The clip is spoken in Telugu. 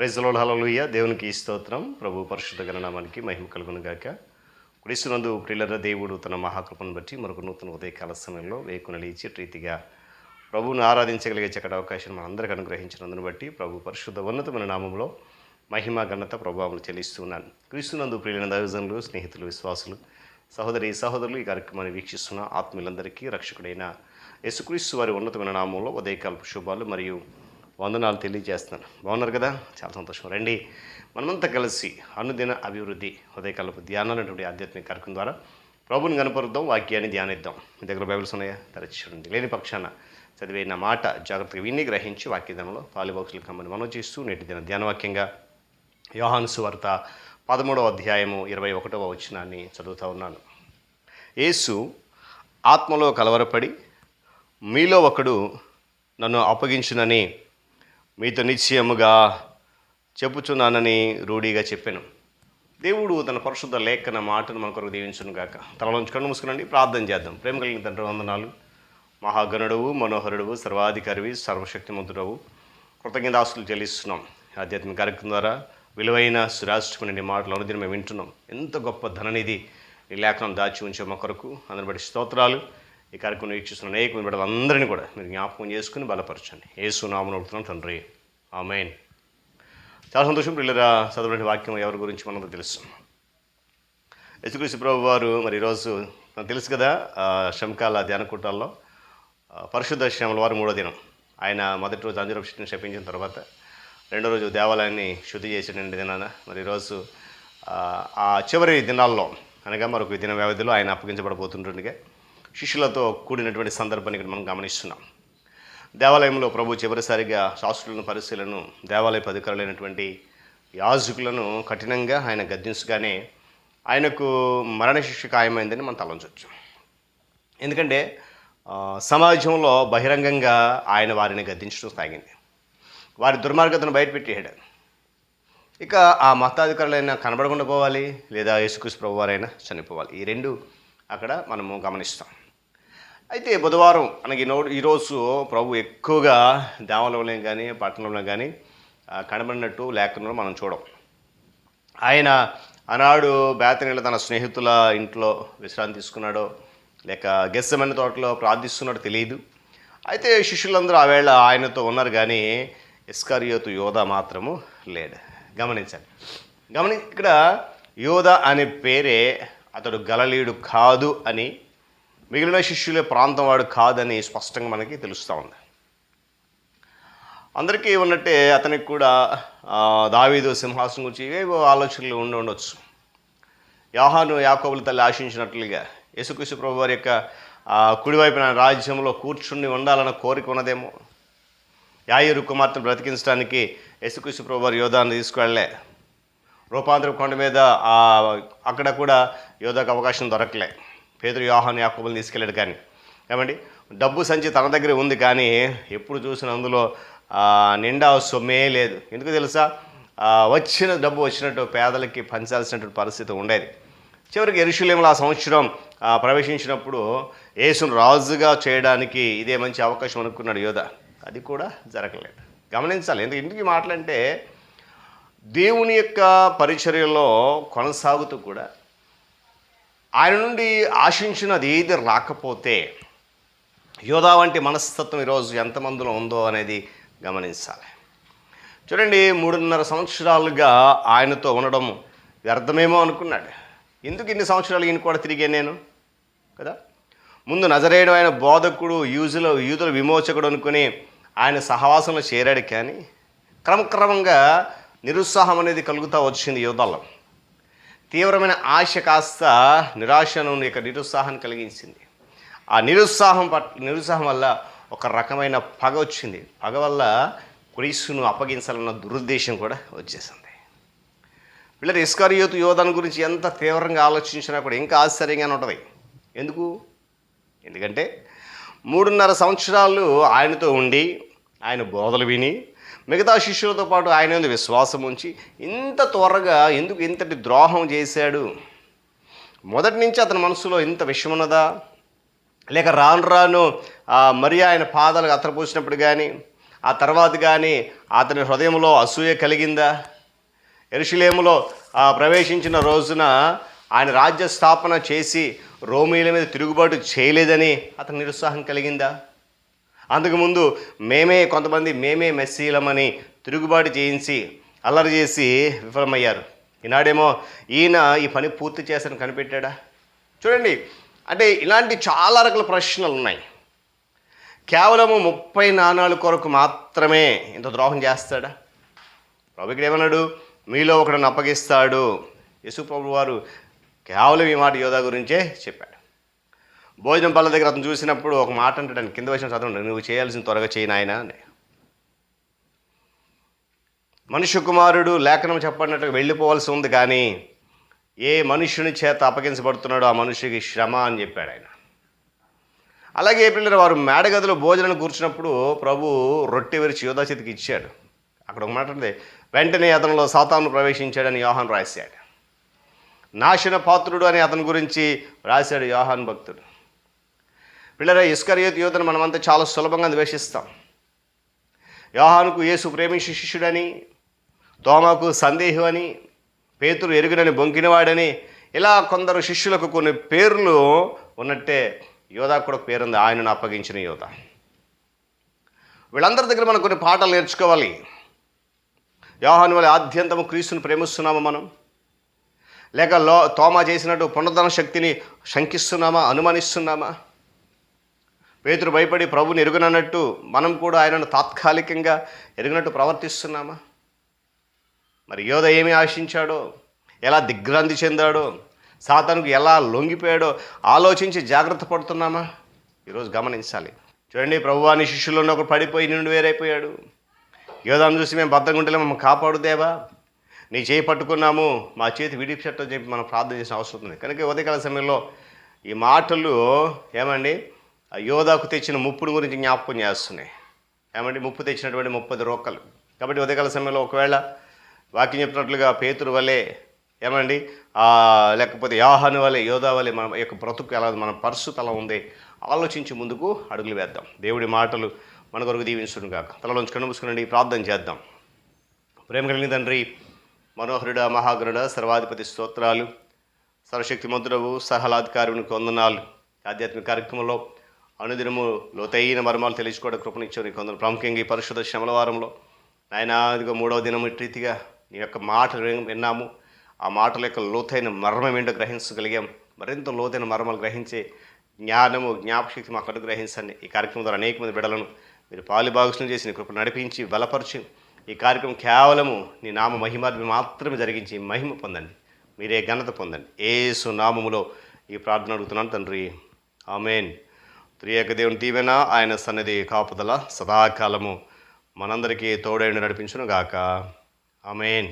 ప్రైజ్లో హలలుయ్య దేవునికి స్తోత్రం. ప్రభు పరిశుద్ధ గణనామానికి మహిమ కలుగునుగాక. గాక కుడిస్తునందు దేవుడు తన మహాకృపను బట్టి మరొక నూతన ఉదయకాల సమయంలో వేకున లేచి రీతిగా ప్రభువును ఆరాధించగలిగే చక్కటి అవకాశం మనందరికీ అనుగ్రహించినందును బట్టి ప్రభు పరిశుద్ధ ఉన్నతమైన నామంలో మహిమ ఘనత ప్రభావం చెల్లిస్తున్నాను. క్రీస్తునందు ప్రియులైన దైవజనులు స్నేహితులు విశ్వాసులు సహోదరి సహోదరులు ఈ కార్యక్రమాన్ని వీక్షిస్తున్న ఆత్మీయులందరికీ రక్షకుడైన యేసుక్రీస్తు వారి ఉన్నతమైన నామంలో ఉదయకాలపు శుభాలు మరియు వందనాలు తెలియజేస్తున్నాను. బాగున్నారు కదా? చాలా సంతోషం. రండి. మనమంతా కలిసి అనుదిన అభివృద్ధి ఉదయకాలపు అనేటువంటి ఆధ్యాత్మిక కార్యక్రమం ద్వారా ప్రభుని కనపరుద్దాం వాక్యాన్ని ధ్యానిద్దాం. మీ దగ్గర బైబిల్స్ ఉన్నాయా? తెరచి లేని పక్షాన చదివిన మాట జాగ్రత్తగా విని గ్రహించి వాక్యధనంలో పాలుబాక్సులు కమ్మని మనం చేస్తూ నేటి దిన ధ్యానవాక్యంగా యోహాను వార్త పదమూడవ అధ్యాయము ఇరవై ఒకటవ వచనాన్ని చదువుతూ ఉన్నాను. యేసు ఆత్మలో కలవరపడి మీలో ఒకడు నన్ను అప్పగించునని మీతో నిశ్చయముగా చెప్పుచున్నానని రూఢీగా చెప్పాను. దేవుడు తన పరిశుద్ధ లేఖన మాటను మన కొరకు దీవించును గాక. తలలోంచి కన్ను మూసుకునండి ప్రార్థన చేద్దాం. ప్రేమ కలిగిన తండ్రి వందనాలు. మహాగణుడవు మనోహరుడవు సర్వాధికారివి సర్వశక్తిమంతుడవు. కృతజ్ఞదాసులు చెల్లిస్తున్నాం. ఆధ్యాత్మిక కార్యక్రమం ద్వారా విలువైన సురాష్ట్రమైన మాటలు అనుదిన మేము వింటున్నాం. ఎంత గొప్ప ధననిధి ఈ లేఖనం దాచి ఉంచే మా కొరకు. అందరి బట్టి స్తోత్రాలు. ఈ కార్యక్రమం వీక్షిస్తున్న అనేక మంది బిడ్డలందరినీ కూడా మీరు జ్ఞాపకం చేసుకుని బలపరచండి. ఏసు నామను అడుగుతున్నాం తండ్రి. ఆమెన్. చాలా సంతోషం పిల్లరా చదవడానికి వాక్యం ఎవరి గురించి మనకు తెలుసు? యశుకృష్ణ ప్రభు వారు మరి ఈరోజు నాకు తెలుసు కదా శంకాల ధ్యాన కూటాల్లో పరిశుద్ధ శ్యామల వారు మూడో దినం. ఆయన మొదటి రోజు అంజురక్షిని శపించిన తర్వాత రెండో రోజు దేవాలయాన్ని శుద్ధి చేసిన దినాన మరి ఈరోజు ఆ, ఆ చివరి దినాల్లో అనగా మరొక దిన వ్యవధిలో ఆయన అప్పగించబడబోతుంటుండగా శిష్యులతో కూడినటువంటి సందర్భాన్ని ఇక్కడ మనం గమనిస్తున్నాం. దేవాలయంలో ప్రభు చివరిసారిగా శాస్త్రులను పరిశీలను దేవాలయ అధికారులైనటువంటి యాజకులను కఠినంగా ఆయన గద్దించగానే ఆయనకు మరణశిక్ష ఖాయమైందని మనం తలంచవచ్చు ఎందుకంటే సమాజంలో బహిరంగంగా ఆయన వారిని గద్దించడం సాగింది. వారి దుర్మార్గతను బయటపెట్టేయడం ఇక ఆ మతాధికారులైనా కనబడకుండా పోవాలి లేదా యేసుకృష్ణ ప్రభు వారైనా చనిపోవాలి. ఈ రెండు అక్కడ మనము గమనిస్తాం. అయితే బుధవారం అనగా ఈనో ఈరోజు ప్రభు ఎక్కువగా దేవాలయంలో కానీ పట్టణంలో కానీ కనబడినట్టు లేఖనంలో మనం చూడం. ఆయన ఆనాడు బేతనీళ్ళ తన స్నేహితుల ఇంట్లో విశ్రాంతి తీసుకున్నాడో లేక గెస్సమైన తోటలో ప్రార్థిస్తున్నాడో తెలియదు. అయితే శిష్యులందరూ ఆవేళ ఆయనతో ఉన్నారు కానీ ఇస్కారియోతు యోధ మాత్రము లేడు. గమనించండి. గమని ఇక్కడ యోధ అనే పేరే అతడు గలలీయుడు కాదు అని మిగిలిన శిష్యులే ప్రాంతం వాడు కాదని స్పష్టంగా మనకి తెలుస్తూ ఉంది. అందరికీ ఉన్నట్టే అతనికి కూడా దావీదు సింహాసనం గురించి ఏవో ఆలోచనలు ఉండి ఉండొచ్చు. యాహాను యాకోబుల తల్లి ఆశించినట్లుగా యేసుకృష్ణ ప్రభు వారి యొక్క కుడివైపున రాజ్యంలో కూర్చుని ఉండాలన్న కోరిక ఉన్నదేమో. యాయూరు కుమార్తెను బ్రతికించడానికి యేసుకృష్ణ ప్రభు వారి యోధాన్ని తీసుకువెళ్ళలే. రూపాంతర కొండ మీద అక్కడ కూడా యోధాకు అవకాశం దొరకలే. పేదరు యోహాను యాకోబులు తీసుకెళ్ళాడు కానీ. ఏమండి? డబ్బు సంచి తన దగ్గర ఉంది కానీ ఎప్పుడు చూసిన అందులో నిండా సొమ్మే లేదు. ఎందుకు తెలుసా? వచ్చిన డబ్బు వచ్చినట్టు పేదలకి పంచాల్సినటువంటి పరిస్థితి ఉండేది. చివరికి ఎరుషులేములు ఆ సంవత్సరం ప్రవేశించినప్పుడు యేసును రాజుగా చేయడానికి ఇదే మంచి అవకాశం అనుకున్నాడు యోధ. అది కూడా జరగలేదు. గమనించాలి. ఎందుకు ఇంటికి మాటలంటే దేవుని యొక్క పరిచర్యలో కొనసాగుతూ కూడా ఆయన నుండి ఆశించినది ఏది రాకపోతే యోధా వంటి మనస్తత్వం ఈరోజు ఎంతమందిలో ఉందో అనేది గమనించాలి. చూడండి మూడున్నర సంవత్సరాలుగా ఆయనతో ఉండడం వ్యర్థమేమో అనుకున్నాడు. ఎందుకు ఇన్ని సంవత్సరాలు ఈయన కూడా తిరిగే నేను? కదా? ముందు నజరేయడం ఆయన బోధకుడు యూజుల యూదుల విమోచకుడు అనుకుని ఆయన సహవాసంలో చేరాడు కానీ క్రమక్రమంగా నిరుత్సాహం అనేది కలుగుతూ వచ్చింది యువతలో తీవ్రమైన ఆశ కాస్త నిరాశను ఇక నిరుత్సాహాన్ని కలిగించింది. ఆ నిరుత్సాహం పట్ నిరుత్సాహం వల్ల ఒక రకమైన పగ వచ్చింది. పగ వల్ల క్రీస్తును అప్పగించాలన్న దురుద్దేశం కూడా వచ్చేసింది. పిల్లలు ఇస్కారియోతు యోధన గురించి ఎంత తీవ్రంగా ఆలోచించినా కూడా ఇంకా ఆశ్చర్యంగానే ఉంటుంది. ఎందుకు? ఎందుకంటే మూడున్నర సంవత్సరాలు ఆయనతో ఉండి ఆయన బోధలు విని మిగతా శిష్యులతో పాటు ఆయన మీద విశ్వాసం ఉంచి ఇంత త్వరగా ఎందుకు ఇంతటి ద్రోహం చేశాడు? మొదటి నుంచి అతని మనసులో ఇంత విషయం ఉన్నదా? లేక రాను రాను మరి ఆయన పాదాలకు అత్తరపోసినప్పుడు కానీ ఆ తర్వాత కానీ అతని హృదయంలో అసూయ కలిగిందా? ఎరుషులేములో ప్రవేశించిన రోజున ఆయన రాజ్య స్థాపన చేసి రోమీల మీద తిరుగుబాటు చేయలేదని అతను నిరుత్సాహం కలిగిందా? అంతకుముందు మేమే కొంతమంది మేమే మెస్సీలమని తిరుగుబాటు చేయించి అల్లరి చేసి విఫలమయ్యారు. ఈనాడేమో ఈయన ఈ పని పూర్తి చేశాను కనిపెట్టాడా? చూడండి అంటే ఇలాంటి చాలా రకాల ప్రశ్నలు ఉన్నాయి. కేవలము ముప్పై నాణాల కొరకు మాత్రమే ఇంత ద్రోహం చేస్తాడా? ప్రభు ఇక్కడ ఏమన్నాడు? మీలో ఒకడిని అప్పగిస్తాడు. యశు ప్రభు వారు కేవలం ఈ మాట యోధా గురించే చెప్పాడు. భోజనం పళ్ళ దగ్గర అతను చూసినప్పుడు ఒక మాట అంటాడు కింద వచ్చిన చదవండి. నువ్వు చేయాల్సిన త్వరగా చేయి నాయన అని. మనుష్య కుమారుడు లేఖనం చెప్పినట్టుగా వెళ్ళిపోవాల్సి ఉంది కానీ ఏ మనుష్యుని చేత అప్పగించబడుతున్నాడో ఆ మనుషుడికి శ్రమ అని చెప్పాడు ఆయన. అలాగే ఏప్రిల్ వారు మేడగదిలో భోజనం కూర్చున్నప్పుడు ప్రభు రొట్టె విరిచి యోధా చేతికి ఇచ్చాడు. అక్కడ ఒక మాట ఉంది వెంటనే అతనిలో సాతాను ప్రవేశించాడని యోహాన్ రాశాడు. నాశన పాత్రుడు అని అతని గురించి రాశాడు యోహాన్ భక్తుడు. పిల్లరా ఇస్కరియోత్ యోధను మనమంతా చాలా సులభంగా ద్వేషిస్తాం యోహానుకు యేసు ప్రేమించి శిష్యుడని తోమాకు సందేహం అని పేతురు ఎరుగునని బొంకినవాడని ఇలా కొందరు శిష్యులకు కొన్ని పేర్లు ఉన్నట్టే యోధా కూడా పేరుంది. ఆయనను అప్పగించిన యోధ. వీళ్ళందరి దగ్గర మనం కొన్ని పాఠాలు నేర్చుకోవాలి. యోహాను వల్ల ఆద్యంతము క్రీస్తుని ప్రేమిస్తున్నామా మనం. లేక లో తోమా చేసినట్టు పునరుద్ధరణ శక్తిని శంకిస్తున్నామా అనుమానిస్తున్నామా? పేతురు భయపడి ప్రభుని ఎరుగనన్నట్టు మనం కూడా ఆయనను తాత్కాలికంగా ఎరుగినట్టు ప్రవర్తిస్తున్నామా? మరి యోధ ఏమి ఆశించాడో? ఎలా దిగ్భ్రాంతి చెందాడో? సాతానికి ఎలా లొంగిపోయాడో? ఆలోచించి జాగ్రత్త పడుతున్నామా? ఈరోజు గమనించాలి. చూడండి ప్రభువాని శిష్యులను ఒకడు పడిపోయి నుండి వేరైపోయాడు. యోధాను చూసి మేము బద్దగుంటలే మమ్మల్ని కాపాడుదేవా నీ చేయి పట్టుకున్నాము మా చేతి విడిపెట్టని చెప్పి మనం ప్రార్థన చేసిన అవసరం ఉంది. కనుక ఉదయకాల సమయంలో ఈ మాటలు ఏమండి? యోధాకు తెచ్చిన ముప్పుడు గురించి జ్ఞాపకం చేస్తున్నాయి. ఏమంటే ముప్పు తెచ్చినటువంటి ముప్పది రోకలు. కాబట్టి ఉదయకాల సమయంలో ఒకవేళ వాక్యం చెప్పినట్లుగా పేతురు వలె ఏమండి? లేకపోతే యాహాను వలె యోధా వలె మన యొక్క బ్రతుకు ఎలా మన పరిస్థితి అలా ఉంది? ఆలోచించి ముందుకు అడుగులు వేద్దాం. దేవుడి మాటలు మన కొరకు దీవించుడు కాక తలలోంచి కన్ను ప్రార్థన చేద్దాం. ప్రేమ కలిగిన తండ్రి మనోహరుడ మహాగరుడ సర్వాధిపతి స్తోత్రాలు. సర్వశక్తిమంతుడవు సహలాధికారుని కొందనాలు. ఆధ్యాత్మిక కార్యక్రమంలో అనుదినము లోతైన మర్మాలు తెలుసుకోవడం కృపనిచ్చావు నీకు వందలు ప్రాముఖ్యంగా ఈ పరిశుద్ధ శ్రమల వారంలో నాయన ఇదిగో మూడవ దినం రీతిగా నీ యొక్క మాటలు విన్నాము. ఆ మాటల యొక్క లోతైన మర్మం ఏంటో గ్రహించగలిగాం. మరింత లోతైన మర్మాలు గ్రహించే జ్ఞానము జ్ఞాపశక్తి మాకు అనుగ్రహించండి. ఈ కార్యక్రమం ద్వారా అనేక మంది బిడలను మీరు పాలిభాగస్వం చేసి నీ కృప నడిపించి బలపరిచి ఈ కార్యక్రమం కేవలము నీ నామ మహిమార్మి మాత్రమే జరిగించి మహిమ పొందండి. మీరే ఘనత పొందండి. ఏసు నామములో ఈ ప్రార్థన అడుగుతున్నాను తండ్రి. ఆమెన్. త్రియేక దేవుని దీవెన ఆయన సన్నిధి కాపుదల సదాకాలము మనందరికీ తోడైన నడిపించును గాక అమేన్